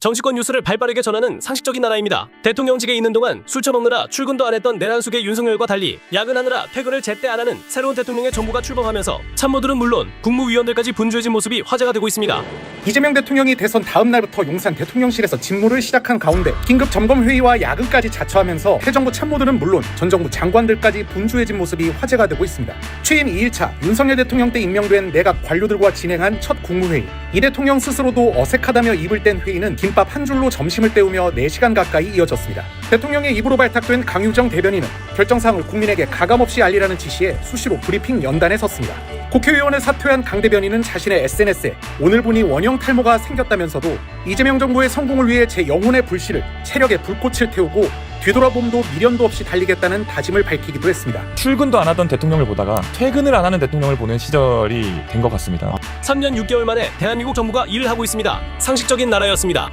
정치권 뉴스를 발빠르게 전하는 상식적인 나라입니다. 대통령직에 있는 동안 술 처먹느라 출근도 안 했던 내란숙의 윤석열과 달리 야근하느라 퇴근을 제때 안 하는 새로운 대통령의 정부가 출범하면서 참모들은 물론 국무위원들까지 분주해진 모습이 화제가 되고 있습니다. 이재명 대통령이 대선 다음 날부터 용산 대통령실에서 직무를 시작한 가운데 긴급 점검 회의와 야근까지 자처하면서 새 정부 참모들은 물론 전 정부 장관들까지 분주해진 모습이 화제가 되고 있습니다. 취임 2일차 윤석열 대통령 때 임명된 내각 관료들과 진행한 첫 국무회의. 이 대통령 스스로도 어색하다며 입을 뗀 회의는 김밥 한 줄로 점심을 때우며 4시간 가까이 이어졌습니다. 대통령의 입으로 발탁된 강유정 대변인은 결정사항을 국민에게 가감없이 알리라는 지시에 수시로 브리핑 연단에 섰습니다. 국회의원을 사퇴한 강 대변인은 자신의 SNS에 오늘 보니 원형 탈모가 생겼다면서도 이재명 정부의 성공을 위해 제 영혼의 불씨를 체력의 불꽃을 태우고 뒤돌아봄도 미련도 없이 달리겠다는 다짐을 밝히기도 했습니다. 출근도 안 하던 대통령을 보다가 퇴근을 안 하는 대통령을 보는 시절이 된 것 같습니다. 3년 6개월 만에 대한민국 정부가 일을 하고 있습니다. 상식적인 나라였습니다.